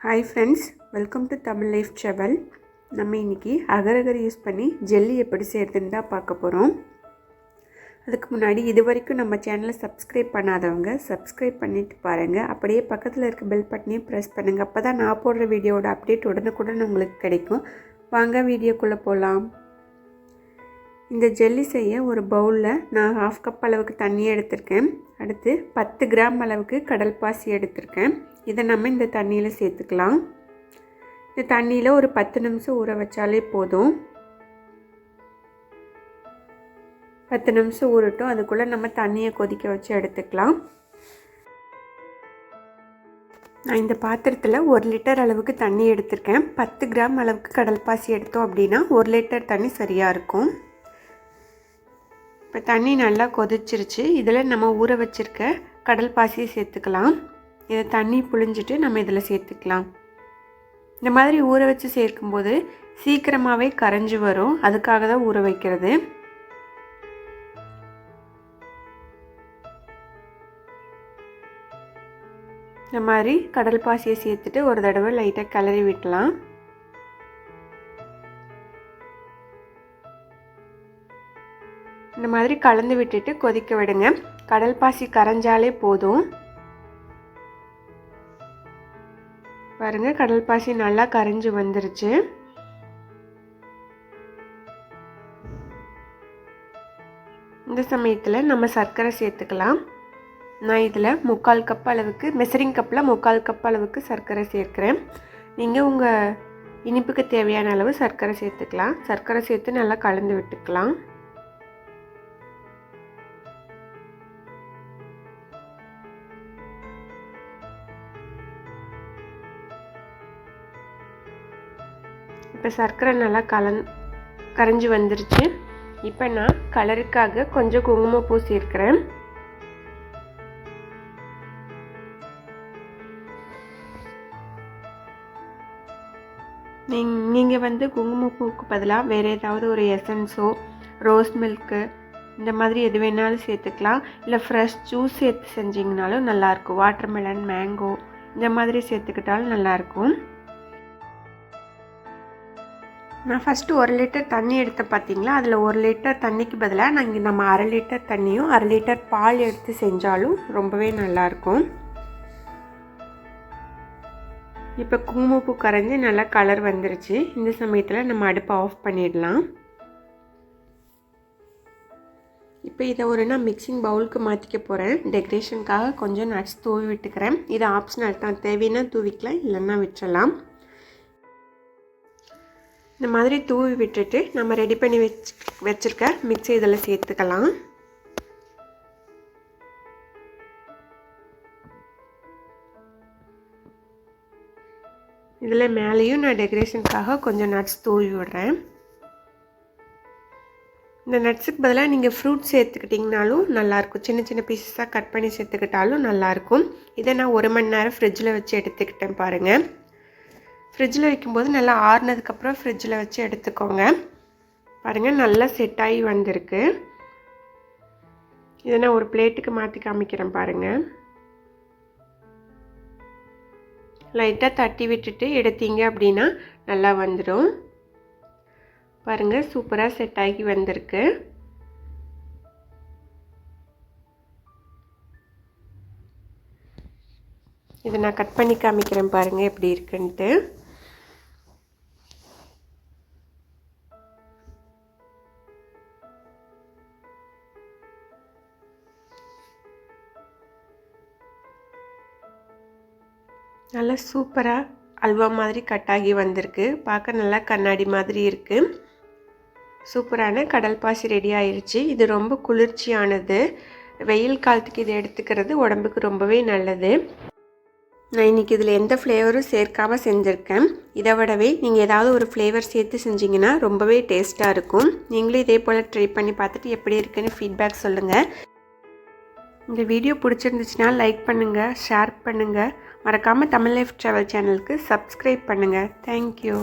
Hi friends welcome to Tamil life Seval நம்ம இன்றைக்கி agar-agar use பண்ணி ஜெல்லி எப்படி செய்கிறதுன்னு தான் பார்க்க போகிறோம் அதுக்கு முன்னாடி இது வரைக்கும் நம்ம சேனலை சப்ஸ்கிரைப் பண்ணாதவங்க சப்ஸ்கிரைப் பண்ணிவிட்டு பாருங்கள் அப்படியே பக்கத்தில் இருக்க பெல் பட்டனையும் ப்ரெஸ் பண்ணுங்கள் அப்போ தான் நான் போடுற வீடியோட அப்டேட் உடனுக்குடன் உங்களுக்கு கிடைக்கும். வாங்க வீடியோக்குள்ளே போகலாம் இந்த ஜெல்லி செய்ய ஒரு பவுலில் நான் ஹாஃப் கப் அளவுக்கு தண்ணி எடுத்திருக்கேன். அடுத்து பத்து கிராம் அளவுக்கு கடல் பாசி எடுத்திருக்கேன். இதை நம்ம இந்த தண்ணியில் சேர்த்துக்கலாம். இந்த தண்ணியில் ஒரு பத்து நிமிஷம் ஊற வச்சாலே போதும். பத்து நிமிஷம் ஊறட்டும். அதுக்குள்ளே நம்ம தண்ணியை கொதிக்க வச்சு எடுத்துக்கலாம். நான் இந்த பாத்திரத்தில் ஒரு லிட்டர் அளவுக்கு தண்ணி எடுத்திருக்கேன். பத்து கிராம் அளவுக்கு கடல் பாசி எடுத்தோம் அப்படின்னா ஒரு லிட்டர் தண்ணி சரியாக இருக்கும். இப்போ தண்ணி நல்லா கொதிச்சிருச்சு. இதில் நம்ம ஊற வச்சுருக்க கடல் பாசியை சேர்த்துக்கலாம். இதை தண்ணி புழிஞ்சிட்டு நம்ம இதில் சேர்த்துக்கலாம். இந்த மாதிரி ஊற வச்சு சேர்க்கும்போது சீக்கிரமாகவே கரைஞ்சி வரும். அதுக்காக தான் ஊற வைக்கிறது. இந்த மாதிரி கடல் பாசியை சேர்த்துட்டு ஒரு தடவை லைட்டாக கிளறி விட்டலாம். இந்த மாதிரி கலந்து விட்டுட்டு கொதிக்க விடுங்க. கடல் பாசி கரைஞ்சாலே போதும். பாருங்கள் கடல் பாசி நல்லா கரைஞ்சி வந்துருச்சு. இந்த சமயத்தில் நம்ம சர்க்கரை சேர்த்துக்கலாம். நான் இதில் முக்கால் கப் அளவுக்கு மெசரிங் கப்பில் முக்கால் கப் அளவுக்கு சர்க்கரை சேர்க்குறேன். நீங்கள் உங்கள் இனிப்புக்கு தேவையான அளவு சர்க்கரை சேர்த்துக்கலாம். சர்க்கரை சேர்த்து நல்லா கலந்து விட்டுக்கலாம். இப்போ சர்க்கரை நல்லா கலந் கரைஞ்சி வந்துருச்சு. இப்போ நான் கலருக்காக கொஞ்சம் குங்குமப்பூ நீங் நீங்கள் வந்து குங்குமப்பூவுக்கு பதிலாக வேறு ஏதாவது ஒரு எசன்ஸோ ரோஸ் மில்க்கு இந்த மாதிரி எது வேணாலும் சேர்த்துக்கலாம். இல்லை ஃப்ரெஷ் ஜூஸ் சேர்த்து செஞ்சிங்கனாலும் நல்லாயிருக்கும். வாட்டர்மெலன் மேங்கோ இந்த மாதிரி சேர்த்துக்கிட்டாலும் நல்லாயிருக்கும். நான் ஃபஸ்ட்டு ஒரு லிட்டர் தண்ணி எடுத்தேன் பார்த்தீங்களா அதில் ஒரு லிட்டர் தண்ணிக்கு பதிலாக நாங்கள் நம்ம அரை லிட்டர் தண்ணியும் அரை லிட்டர் பால் எடுத்து செஞ்சாலும் ரொம்பவே நல்லாயிருக்கும் இப்போ குங்குமப்பூ கரைஞ்சி நல்லா கலர் வந்துருச்சு. இந்த சமயத்தில் நம்ம அடுப்பை ஆஃப் பண்ணிடலாம். இப்போ இதை ஒரு நான் மிக்சிங் பவுலுக்கு மாற்றிக்க போகிறேன் டெக்கரேஷனுக்காக கொஞ்சம் நட்ஸ் தூவி விட்டுக்கிறேன். இது ஆப்ஷனல் தான். தேவைன்னா தூவிக்கலாம் இல்லைன்னா விட்டுறலாம். இந்த மாதிரி தூவி விட்டுட்டு நம்ம ரெடி பண்ணி வச்சு வச்சுருக்க மிக்ஸி இதில் சேர்த்துக்கலாம். இதில் மேலேயும் நான் டெக்கரேஷனுக்காக கொஞ்சம் நட்ஸ் தூவி விடுறேன். இந்த நட்ஸுக்கு பதிலாக நீங்கள் ஃப்ரூட் சேர்த்துக்கிட்டிங்கனாலும் நல்லாயிருக்கும். சின்ன சின்ன பீசஸாக கட் பண்ணி சேர்த்துக்கிட்டாலும் நல்லாயிருக்கும். இதை நான் ஒரு மணி நேரம் ஃப்ரிட்ஜில் வச்சு எடுத்துக்கிட்டேன் பாருங்கள் ஃப்ரிட்ஜில் வைக்கும்போது நல்லா ஆறுனதுக்கப்புறம் ஃப்ரிட்ஜில் வச்சு எடுத்துக்கோங்க. பாருங்கள் நல்லா செட் ஆகி வந்திருக்கு. இதை நான் ஒரு பிளேட்டுக்கு மாற்றி காமிக்கிறேன் பாருங்கள் லைட்டாக தட்டி விட்டுட்டு எடுத்தீங்க அப்படின்னா நல்லா வந்துடும் பாருங்கள் சூப்பராக செட் ஆகி வந்திருக்கு. இதை நான் கட் பண்ணி காமிக்கிறேன் பாருங்கள் எப்படி இருக்குன்ட்டு. நல்லா சூப்பராக அல்வா மாதிரி கட் ஆகி வந்திருக்கு. பார்க்க நல்லா கண்ணாடி மாதிரி இருக்குது சூப்பரான கடல் பாசி ரெடி ஆயிடுச்சு இது ரொம்ப குளிர்ச்சியானது. வெயில் காலத்துக்கு இதை எடுத்துக்கிறது உடம்புக்கு ரொம்பவே நல்லது. நான் இன்றைக்கி இதில் எந்த ஃப்ளேவரும் சேர்க்காமல் செஞ்சுருக்கேன். இதை விடவே நீங்கள் ஏதாவது ஒரு ஃப்ளேவர் சேர்த்து செஞ்சிங்கன்னா ரொம்பவே டேஸ்ட்டாக இருக்கும். நீங்களும் இதே போல் ட்ரை பண்ணி பார்த்துட்டு எப்படி இருக்குன்னு ஃபீட்பேக் சொல்லுங்கள் இந்த வீடியோ பிடிச்சிருந்துச்சுன்னா லைக் பண்ணுங்கள் ஷேர் பண்ணுங்கள் மறக்காமல் தமிழ் லைஃப் ட்ராவல் சேனலுக்கு சப்ஸ்கிரைப் பண்ணுங்கள் தேங்க்யூ